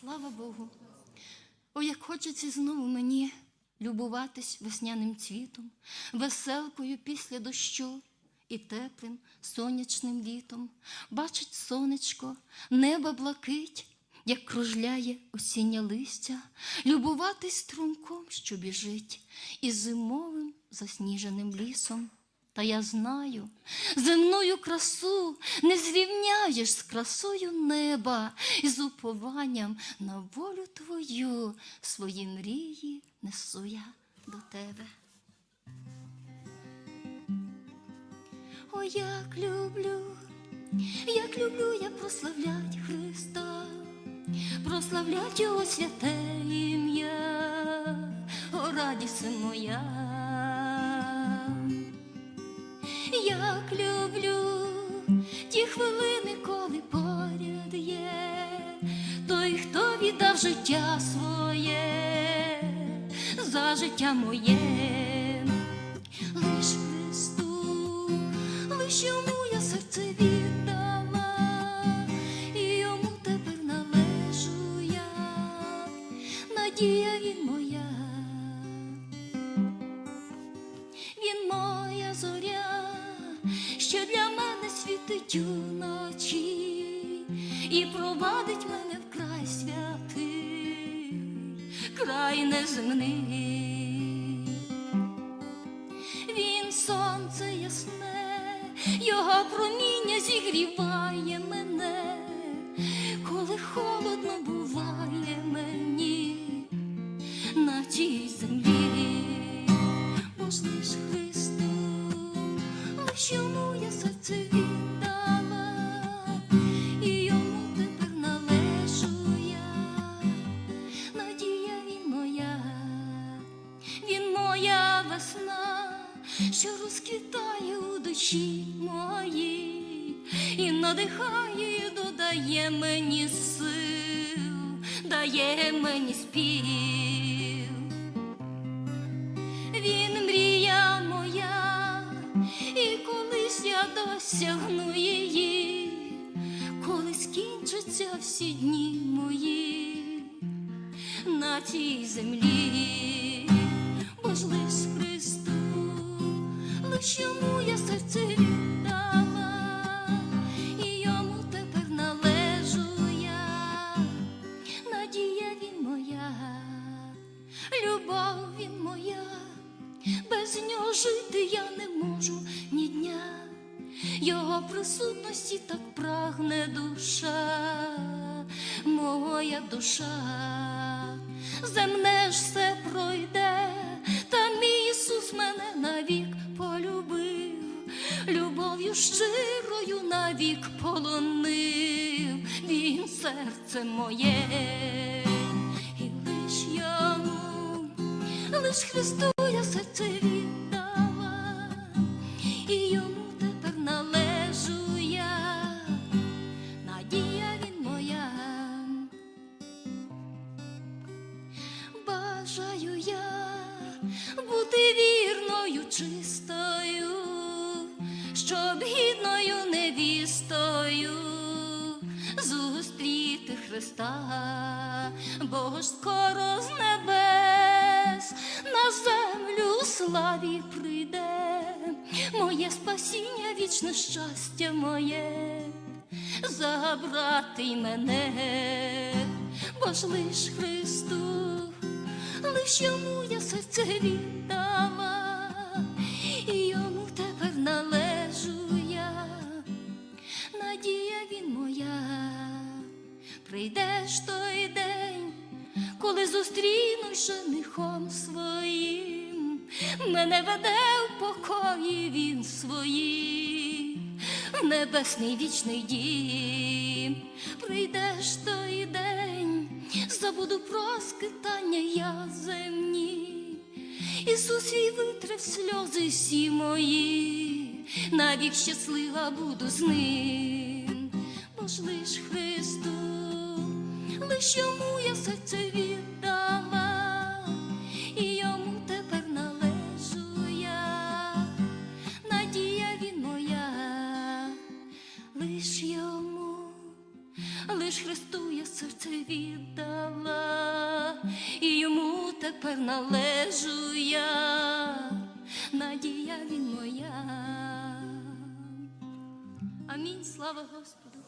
Слава Богу. О, як хочеться знову мені любуватись весняним цвітом, веселкою після дощу і теплим сонячним літом. Бачить сонечко, неба блакить, як кружляє осіннє листя, любуватись струмком, що біжить, і зимовим засніженим лісом. Та я знаю, земною красу не зрівняєш з красою неба і з упованням на волю твою свої мрії несу я до тебе. О, як люблю, як люблю я прославлять Христа, прославлять Його святе ім'я, о радість моя. Життя своє за життя моє, лиш Христу, лиш йому я серце віддала, і йому тепер належу я, надія він моя. Він моя зоря, що для мене світить уночі і провадить мене в край святий, край неземний. Він сонце ясне, його проміння зігріває мене, коли холодно буває мені що розквітає у душі моїй, і надихає, і додає мені сил, дає мені спів. Він мрія моя, і колись я досягну її, коли скінчаться всі дні мої на цій землі, лиш йому я серце віддала, і йому тепер належу я, надія він моя, любов він моя, без нього жити я не можу ні дня. Його присутності так прагне душа, моя душа, земне ж все пройде, навік полонив, він серце моє, і лиш йому, лиш Христу я серце віддала, і йому тепер належу я, надія він моя. Бажаю я бути вірною, чистою, щоб гідною невістою зустріти Христа, бо скоро з небес на землю славі прийде, моє спасіння, вічне щастя моє, забрати й мене, бо ж лиш Христу, лиш йому я серце віддала, прийдеш той день, коли зустріну женихом своїм, мене веде в покої він своїм, в небесний вічний дім, прийдеш той день, забуду про скитання я земні. Ісус свій витрив сльози всі мої, навік щаслива буду з ним, бо ж лиш Христу, лиш йому я серце віддала, і йому тепер належу я, надія він моя, лиш йому, лиш Христу я серце віддала. і йому тепер належу я, надія він моя. Амінь, слава Господу.